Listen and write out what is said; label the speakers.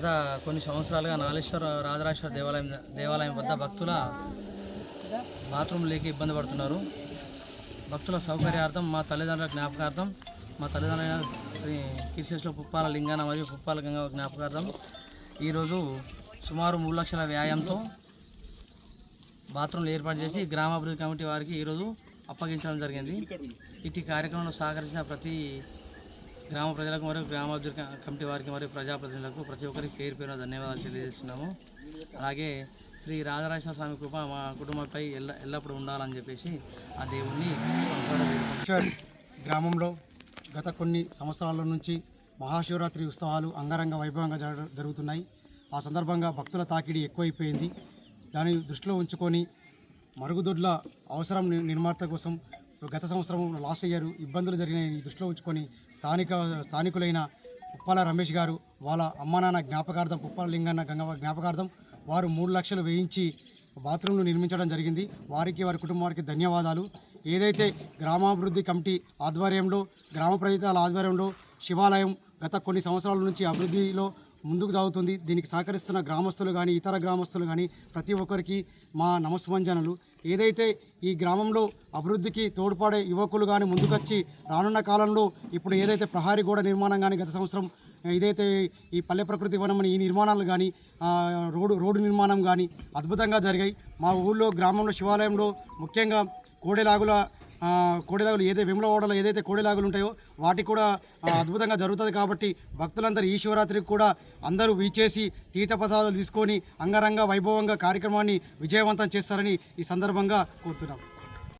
Speaker 1: గత కొన్ని సంవత్సరాలుగా నాగేశ్వర రాజరాజేశ్వర దేవాలయం దేవాలయం వద్ద భక్తుల బాత్రూమ్ లేక ఇబ్బంది పడుతున్నారు. భక్తుల సౌకర్యార్థం మా తల్లిదండ్రుల జ్ఞాపకార్థం మా తల్లిదండ్రుల శ్రీ కీర్తిశేషుల పుప్పాల లింగాన మరియు పుప్పాల గంగ జ్ఞాపకార్థం ఈరోజు సుమారు మూడు లక్షల వ్యాయంతో బాత్రూమ్లు ఏర్పాటు చేసి గ్రామాభివృద్ధి కమిటీ వారికి ఈరోజు అప్పగించడం జరిగింది. ఇటు కార్యక్రమంలో సహకరించిన ప్రతి గ్రామ ప్రజలకు మరియు గ్రామాభివృద్ధి కమిటీ వారికి మరియు ప్రజాప్రతినిధులకు ప్రతి ఒక్కరికి పేరు పేరున ధన్యవాదాలు తెలియజేస్తున్నాము. అలాగే శ్రీ రాజరాజేశ్వర స్వామి కృప మా కుటుంబంపై ఎల్ల ఎల్లప్పుడూ ఉండాలని చెప్పేసి ఆ దేవుణ్ణి
Speaker 2: గ్రామంలో గత కొన్ని సంవత్సరాల నుంచి మహాశివరాత్రి ఉత్సవాలు అంగరంగ వైభవంగా జరగ జరుగుతున్నాయి. ఆ సందర్భంగా భక్తుల తాకిడి ఎక్కువైపోయింది. దాన్ని దృష్టిలో ఉంచుకొని మరుగుదొడ్ల అవసరం నిర్మాత కోసం గత సంవత్సరం లాస్ట్ అయ్యారు. ఇబ్బందులు జరిగినాయి. దృష్టిలో ఉంచుకొని స్థానిక స్థానికులైన ఉప్పాల రమేష్ గారు వాళ్ళ అమ్మ నాన్న జ్ఞాపకార్థం ఉప్పాల లింగన్న గంగవ్వ జ్ఞాపకార్థం వారు మూడు లక్షలు వేయించి బాత్రూంలు నిర్మించడం జరిగింది. వారికి వారి కుటుంబానికి ధన్యవాదాలు. ఏదైతే గ్రామాభివృద్ధి కమిటీ ఆధ్వర్యంలో గ్రామ ప్రజల ఆధ్వర్యంలో శివాలయం గత కొన్ని సంవత్సరాల నుంచి అభివృద్ధిలో ముందుకు సాగుతుంది. దీనికి సహకరిస్తున్న గ్రామస్తులు కానీ ఇతర గ్రామస్తులు కానీ ప్రతి ఒక్కరికి మా నమస్సుమంజనలు ఏదైతే ఈ గ్రామంలో అభివృద్ధికి తోడ్పడే యువకులు కానీ ముందుకొచ్చి రానున్న కాలంలో ఇప్పుడు ఏదైతే ప్రహారీ గోడ నిర్మాణం కానీ గత సంవత్సరం ఇదైతే ఈ పల్లె ప్రకృతి వనం ఈ నిర్మాణాలు కానీ రోడ్డు రోడ్డు నిర్మాణం కానీ అద్భుతంగా జరిగాయి. మా ఊళ్ళో గ్రామంలో శివాలయంలో ముఖ్యంగా కోడెలాగుల కోడిలాగులు ఏదైతే విమలవాడలో ఏదైతే కోడిలాగులు ఉంటాయో వాటికి కూడా అద్భుతంగా జరుగుతుంది కాబట్టి భక్తులందరూ ఈ శివరాత్రికి కూడా అందరూ వీచేసి తీర్థప్రసాదాలు తీసుకొని అంగరంగ వైభవంగా కార్యక్రమాన్ని విజయవంతం చేస్తారని ఈ సందర్భంగా కోరుతున్నాం.